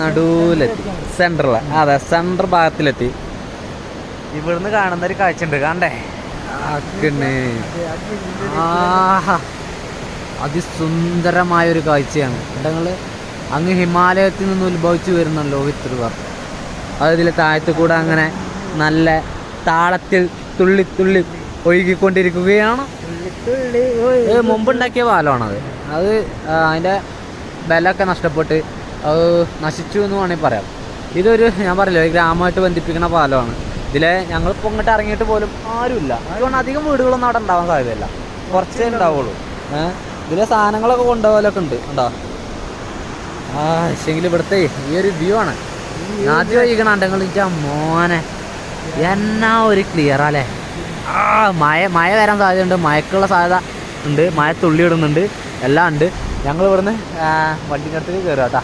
നടുവിലെത്തി. സെന്ററിൽ അതെ സെന്റർ ഭാഗത്തിലെത്തി. ഇവിടുന്ന് കാണുന്ന ഒരു കാഴ്ച ഉണ്ട് കണ്ടേ ആക്കണ് ആഹാ. അതിസുന്ദരമായ ഒരു കാഴ്ചയാണ്. ഞങ്ങൾ അങ്ങ് ഹിമാലയത്തിൽ നിന്ന് ഉത്ഭവിച്ചു വരുന്ന ലോഹിത് റിവർ അത് ഇതിലെ താഴത്ത് കൂടെ അങ്ങനെ നല്ല താളത്തിൽ തുള്ളി തുള്ളി ഒഴുകിക്കൊണ്ടിരിക്കുകയാണ്. മുമ്പുണ്ടാക്കിയ പാലമാണത്. അത് അതിന്റെ ബലമൊക്കെ നഷ്ടപ്പെട്ട് അത് നശിച്ചു എന്ന് വേണമെങ്കിൽ പറയാം. ഇതൊരു ഞാൻ പറയില്ല ഒരു ഗ്രാമമായിട്ട് ബന്ധിപ്പിക്കുന്ന പാലമാണ്. ഇതിലെ ഞങ്ങളിപ്പോൾ ഇങ്ങോട്ട് ഇറങ്ങിയിട്ട് പോലും ആരുമില്ല. അതുകൊണ്ട് അധികം വീടുകളൊന്നും അവിടെ ഉണ്ടാവാൻ സാധ്യതയില്ല. കുറച്ചേ ഉണ്ടാവുള്ളൂ. ഏഹ് ഇതിലെ സാധനങ്ങളൊക്കെ കൊണ്ടുപോകലൊക്കെ ഉണ്ട്. ഉണ്ടോ ആ പക്ഷെങ്കിൽ ഇവിടുത്തെ ഈ ഒരു വ്യൂ ആണ്. ആദ്യം കഴിക്കണം ഉണ്ടെങ്കിൽ മോനെ. എന്നാ ഒരു ക്ലിയർ അല്ലേ ആ മഴ മഴ വരാൻ സാധ്യതയുണ്ട്. മഴക്കുള്ള സാധ്യത ഉണ്ട്. മഴ തുള്ളി ഇടുന്നുണ്ട് എല്ലാം ഉണ്ട്. ഞങ്ങൾ ഇവിടുന്ന് വണ്ടിക്കടുത്തേക്ക് കയറുക കേട്ടോ.